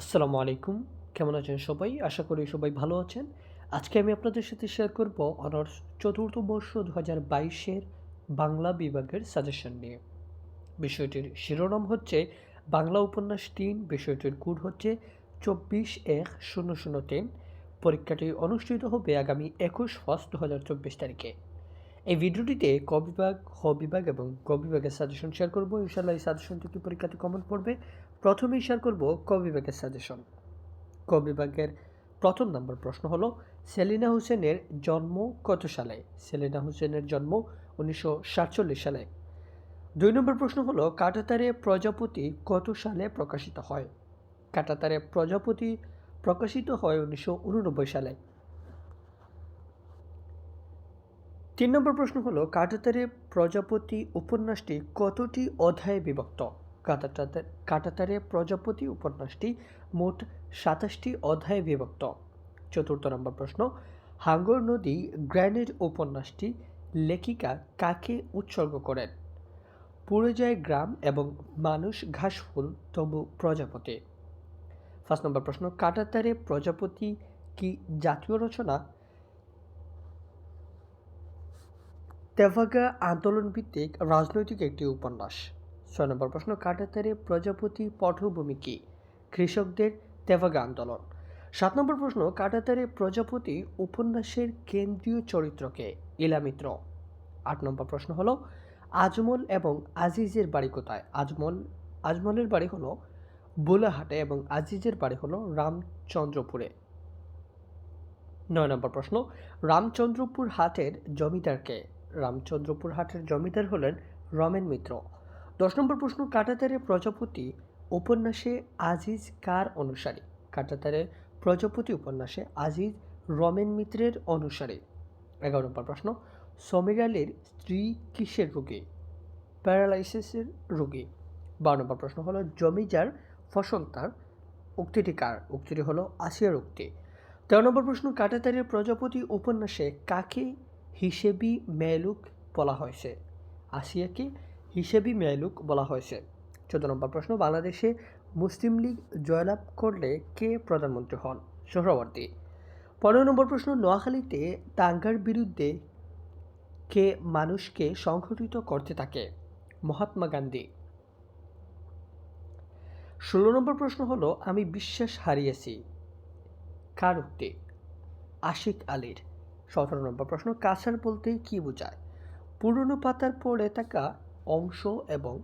আসসালামু আলাইকুম। কেমন আছেন সবাই? আশা করি সবাই ভালো আছেন। আজকে আমি আপনাদের সাথে শেয়ার করব অনার্স চতুর্থ বর্ষ দু হাজার বাইশের বাংলা বিভাগের সাজেশন নিয়ে। বিষয়টির শিরোনাম হচ্ছে, বাংলা উপন্যাস তিন, বিষয়টির কোড হচ্ছে চব্বিশ এক শূন্য শূন্য তিন। পরীক্ষাটি অনুষ্ঠিত হবে আগামী একুশ ফার্স্ট দু হাজার চব্বিশ তারিখে। এই ভিডিওটিতে ক বিভাগ খ বিভাগ এবং গ বিভাগের সাজেশন শেয়ার করব। ইনশাল্লাহ এই সাজেশন থেকে পরীক্ষাতে কমন পড়বে। প্রথমেই শেয়ার করব ক বিভাগের সাজেশন ক বিভাগের প্রথম নম্বর প্রশ্ন হলো, সেলিনা হোসেনের জন্ম কত সালে? সেলিনা হোসেনের জন্ম উনিশশো সাতচল্লিশ সালে। দুই নম্বর প্রশ্ন হলো, কাটাতারে প্রজাপতি কত সালে প্রকাশিত হয়? কাটাতারে প্রজাপতি প্রকাশিত হয় উনিশশো উননব্বই সালে। তিন নম্বর প্রশ্ন হলো, কাটাতারে প্রজাপতি উপন্যাসটি কতটি অধ্যায়ে বিভক্ত? কাটাতারে প্রজাপতি উপন্যাসটি মোট সাতাশটি অধ্যায়ে বিভক্ত। চতুর্থ নম্বর প্রশ্ন, হাঙ্গর নদী গ্র্যানেড উপন্যাসটি লেখিকা কাকে উৎসর্গ করেন? পুড়ে যায় গ্রাম এবং মানুষ ঘাসফুল তবু প্রজাপতি। ফার্স্ট নম্বর প্রশ্ন, কাটাতারে প্রজাপতি কি জাতীয় রচনা? তেভাগা আন্দোলন ভিত্তিক রাজনৈতিক একটি উপন্যাস। ছয় নম্বর প্রশ্ন কাটাতারে প্রজাপতি পটভূমি কি? কৃষকদের তেভাগা আন্দোলন। সাত নম্বর প্রশ্ন, কাটাতারে প্রজাপতি উপন্যাসের কেন্দ্রীয় চরিত্রকে ইলামিত্র। আট নম্বর প্রশ্ন হলো, আজমল এবং আজিজের বাড়ি কোথায়? আজমল, আজমলের বাড়ি হলো বোলাহাটে এবং আজিজের বাড়ি হলো রামচন্দ্রপুরে। নয় নম্বর প্রশ্ন, রামচন্দ্রপুর হাটের জমিদারকে রামচন্দ্রপুর হাটের জমিদার হলেন রমেন মিত্র। দশ নম্বর প্রশ্ন, কাটাতারে প্রজাপতি উপন্যাসে আজিজ কার অনুসারী? কাটাতারে প্রজাপতি উপন্যাসে আজিজ রমেন মিত্রের অনুসারী। এগারো নম্বর প্রশ্ন সমীর আলীর স্ত্রী কিসের রোগী? প্যারালাইসিসের রোগী। বারো নম্বর প্রশ্ন হলো, জমিজার ফসল তার উক্তিটি কার? উক্তিটি হলো, আসিয়ার উক্তি। তেরো নম্বর প্রশ্ন কাটাতারের প্রজাপতি উপন্যাসে কাকে হিসেবি মেলুক বলা হয়েছে? আসিয়াকে হিসেবি মেলুক বলা হয়েছে। চোদ্দ নম্বর প্রশ্ন, বাংলাদেশে মুসলিম লীগ জয়লাভ করলে কে প্রধানমন্ত্রী হন? সোহরাওয়ার্দী পনেরো নম্বর প্রশ্ন, নোয়াখালীতে দাঙ্গার বিরুদ্ধে কে মানুষকে সংগঠিত করতে থাকে? মহাত্মা গান্ধী। ষোলো নম্বর প্রশ্ন হলো, আমি বিশ্বাস হারিয়েছি। কার উক্তি? আশিক আলীর। সতেরো নম্বর প্রশ্ন কাছার বলতে কি বোঝায়? পুরনো পাতার পড়ে থাকা অংশ এবং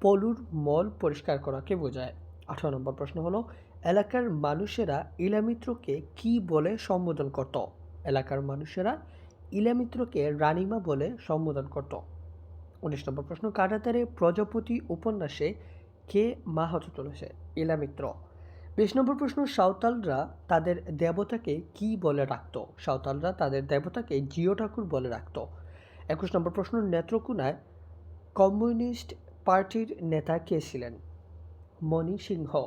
পলুর মল পরিষ্কার করাকে বোঝায়। আঠারো নম্বর প্রশ্ন হলো, এলাকার মানুষেরা ইলামিত্রকে কি বলে সম্বোধন করত? এলাকার মানুষেরা ইলামিত্রকে রানিমা বলে সম্বোধন করত। উনিশ নম্বর প্রশ্ন, কাটাতারে প্রজাপতি উপন্যাসে কে মা হতে চলেছে? ইলামিত্র। বিশ নম্বর প্রশ্ন, সাঁওতালরা তাদের দেবতাকে কি বলে রাখত? সাঁওতালরা তাদের দেবতাকে জিও ঠাকুর বলে রাখত। একুশ নম্বর প্রশ্ন, নেত্রকোনায় কমিউনিস্ট পার্টির নেতা কে ছিলেন? মণি সিংহ।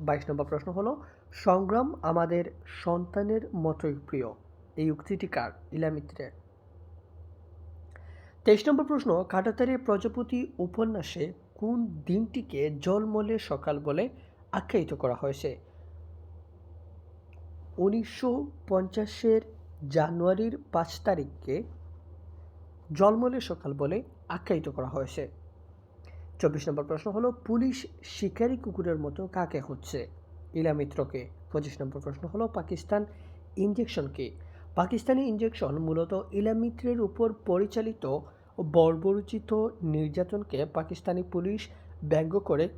বাইশ নম্বর প্রশ্ন হলো, সংগ্রাম আমাদের সন্তানের মতোই প্রিয়। এই উক্তিটি কার? ইলামিত্রের তেইশ নম্বর প্রশ্ন, কাটাতারে প্রজাপতি উপন্যাসে কোন দিনটিকে জলমলে সকাল বলে আখ্যায়িত করা হয়েছে? উনিশশো পঞ্চাশের জানুয়ারির পাঁচ তারিখকে জলমলে সকাল বলে আখ্যায়িত করা হয়েছে। চব্বিশ নম্বর প্রশ্ন হলো, পুলিশ শিকারী কুকুরের মতো কাকে হচ্ছে ইলামিত্রকে পঁচিশ নম্বর প্রশ্ন হলো, পাকিস্তান ইঞ্জেকশন কি? পাকিস্তানি ইঞ্জেকশন মূলত ইলামিত্রের উপর পরিচালিত বর্বরচিত নির্যাতনকে পাকিস্তানি পুলিশ ব্যঙ্গ করে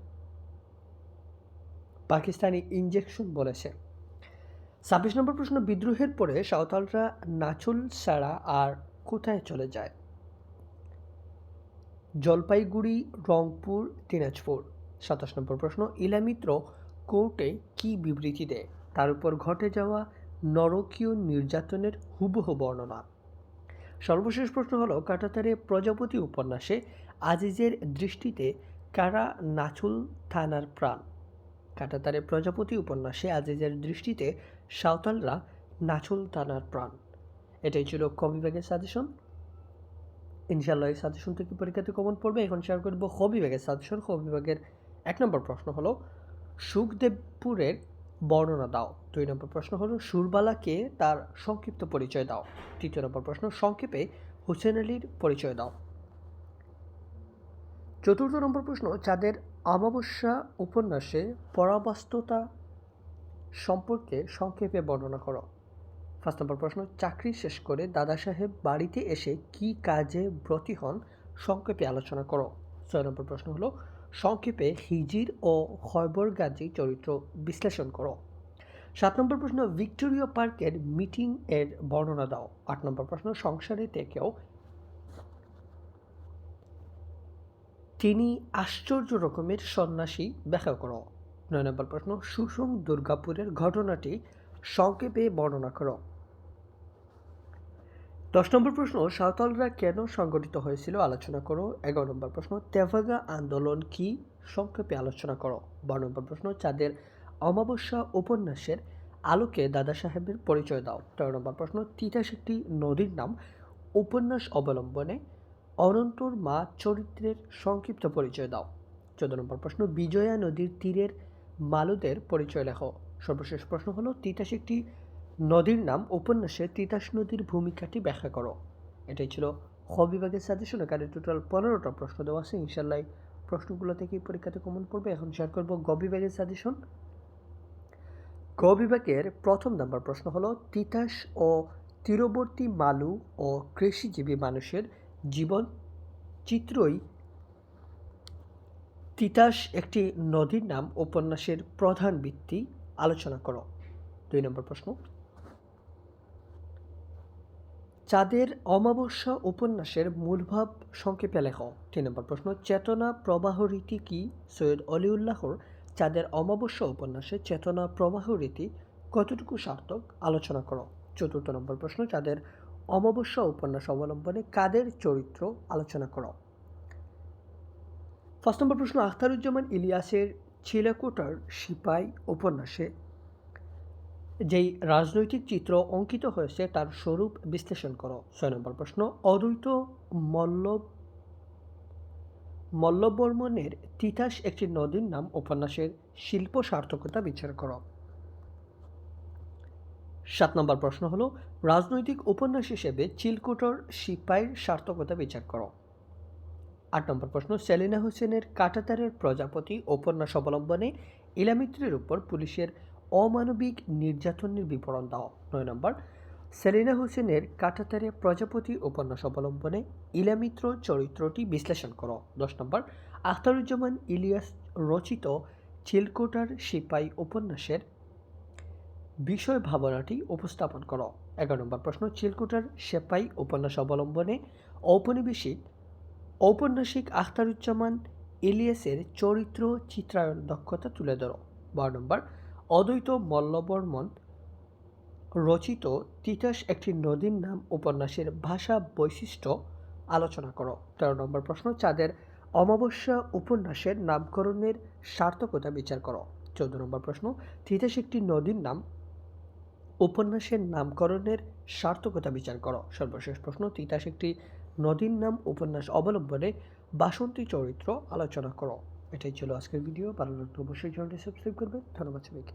পাকিস্তানি ইঞ্জেকশন বলেছে। ছাব্বিশ নম্বর প্রশ্ন, বিদ্রোহের পরে সাঁওতালরা নাচুল ছাড়া আর কোথায় চলে যায়? জলপাইগুড়ি, রংপুর, দিনাজপুর। সাতাশ নম্বর প্রশ্ন ইলামিত্র কোর্টে কি বিবৃতি দেয়? তার উপর ঘটে যাওয়া নরকীয় নির্যাতনের হুবহু বর্ণনা। সর্বশেষ প্রশ্ন হলো, কাটাতারে প্রজাপতি উপন্যাসে আজিজের দৃষ্টিতে কারা নাচুল থানার প্রাণ? কাটাতারে প্রজাপতি উপন্যাসে আজিজের দৃষ্টিতে সাঁওতালরা নাচুল থানার প্রাণ। এটাই ছিল ক বিভাগের সাজেশন ইনশাল্লাহ এই সাজেশন থেকে পরীক্ষাতে কমন পড়বে? এখন শেয়ার করব খ বিভাগের সাজেশন খ বিভাগের এক নম্বর প্রশ্ন হলো, সুখদেবপুরের বর্ণনা দাও। দুই নম্বর প্রশ্ন হলো, সুরবালাকে তার সংক্ষিপ্ত পরিচয় দাও। তৃতীয় নম্বর প্রশ্ন, সংক্ষেপে হোসেন আলীর পরিচয় দাও। চতুর্থ নম্বর প্রশ্ন চাঁদের অমাবস্যা উপন্যাসে পরাবাস্ততা সম্পর্কে সংক্ষেপে বর্ণনা করো। ফার্স্ট নম্বর প্রশ্ন, চাকরি শেষ করে দাদা সাহেব বাড়িতে এসে কি কাজে ব্রতী হন সংক্ষেপে আলোচনা করো। ছয় নম্বর প্রশ্ন হলো, সংক্ষেপে হিজির ও খয়বর গাজী চরিত্র বিশ্লেষণ করো। সাত নম্বর প্রশ্ন, ভিক্টোরিয়া পার্কের মিটিং এর বর্ণনা দাও। আট নম্বর প্রশ্ন, সংসারে থেকেও তিনি আশ্চর্য রকমের সন্ন্যাসী ব্যাখ্যা করো। নয় নম্বর প্রশ্ন সুসং দুর্গাপুরের ঘটনাটি সংক্ষেপে বর্ণনা করো। দশ নম্বর প্রশ্ন, সাঁওতালরা কেন সংগঠিত হয়েছিল? আলোচনা করো। এগারো নম্বর প্রশ্ন, তেভাগা আন্দোলন কি? সংক্ষেপে আলোচনা করো। বারো নম্বর প্রশ্ন, চাঁদের অমাবস্যা উপন্যাসের আলোকে দাদা সাহেবের পরিচয় দাও। তেরো নম্বর প্রশ্ন তিতাস একটি নদীর নাম উপন্যাস অবলম্বনে অনন্তর মা চরিত্রের সংক্ষিপ্ত পরিচয় দাও। চোদ্দ নম্বর প্রশ্ন, বিজয়া নদীর তীরের মালুদের পরিচয় লেখো। সর্বশেষ প্রশ্ন হলো তিতাস একটি নদীর নাম উপন্যাসে তিতাস নদীর ভূমিকাটি ব্যাখ্যা করো। এটাই ছিল খ বিভাগের সাজেশন এখানে টোটাল পনেরোটা প্রশ্ন দেওয়া আছে। ইনশাল্লাহ প্রশ্নগুলো থেকে পরীক্ষাতে কমন পড়বে। এখন শেয়ার করব গ বিভাগের সাজেশন গ বিভাগের প্রথম নাম্বার প্রশ্ন হলো, তিতাস ও তীরবর্তী মালু ও কৃষিজীবী মানুষের জীবন চিত্রই তিতাস একটি নদীর নাম উপন্যাসের প্রধান ভিত্তি। আলোচনা করো। দুই নম্বর প্রশ্ন। চাঁদের অমাবস্যা উপন্যাসের মূলভাব সংক্ষেপে লেখ। তিন নম্বর প্রশ্ন, চেতনা প্রবাহ রীতি কি? সৈয়দ অলিউল্লাহর চাঁদের অমাবস্যা উপন্যাসে চেতনা প্রবাহ রীতি কতটুকু সার্থক? আলোচনা করো। চতুর্থ নম্বর প্রশ্ন, চাঁদের অমাবস্যা উপন্যাস অবলম্বনে কাদের চরিত্র? আলোচনা করো। ফার্স্ট নম্বর প্রশ্ন, আখতারুজ্জামান ইলিয়াসের ছিলাকোটার সিপাই উপন্যাসে যেই রাজনৈতিক চিত্র অঙ্কিত হয়েছে তার স্বরূপ বিশ্লেষণ করো। ছয় নম্বর প্রশ্ন, অদ্বৈত মল্ল মল্লবর্মনের তিতাস একটি নদীর নাম উপন্যাসের শিল্প সার্থকতা বিচার করো। সাত নম্বর প্রশ্ন হলো, রাজনৈতিক উপন্যাস হিসেবে চিলকুটর সিপাইয়ের সার্থকতা বিচার করো। আট নম্বর প্রশ্ন, সেলিনা হোসেনের কাটাতারের প্রজাপতি উপন্যাস অবলম্বনে ইলামিত্রের উপর পুলিশের অমানবিক নির্যাতনের বিবরণ দাও। নয় নম্বর, সেলিনা হোসেনের কাটাতারে প্রজাপতি উপন্যাস অবলম্বনে ইলামিত্র চরিত্রটি বিশ্লেষণ করো। দশ নম্বর, আখতারুজ্জামান ইলিয়াস রচিত চিলকোটার সিপাই উপন্যাসের বিষয় ভাবনাটি উপস্থাপন করো। এগারো নম্বর প্রশ্ন, চিলকোটার সেপাই উপন্যাস অবলম্বনে ঔপনিবেশিক, ঔপন্যাসিক আখতারুজ্জামান ইলিয়াসের চরিত্র চিত্রায়ন দক্ষতা তুলে ধরো। বারো নম্বর অদ্বৈত মল্লবর্মন রচিত তিতাস একটি নদীর নাম উপন্যাসের ভাষা বৈশিষ্ট্য আলোচনা করো। তেরো নম্বর প্রশ্ন, চাঁদের অমাবস্যা উপন্যাসের নামকরণের সার্থকতা বিচার করো। চৌদ্দ নম্বর প্রশ্ন, তিতাস একটি নদীর নাম উপন্যাসের নামকরণের সার্থকতা বিচার করো। সর্বশেষ প্রশ্ন, তিতাস একটি নদীর নাম উপন্যাস অবলম্বনে বাসন্তী চরিত্র আলোচনা করো। এটাই ছিল আজকের ভিডিও ভালো লাগলে অবশ্যই চ্যানেলটি সাবস্ক্রাইব করবেন। ধন্যবাদ সবাইকে।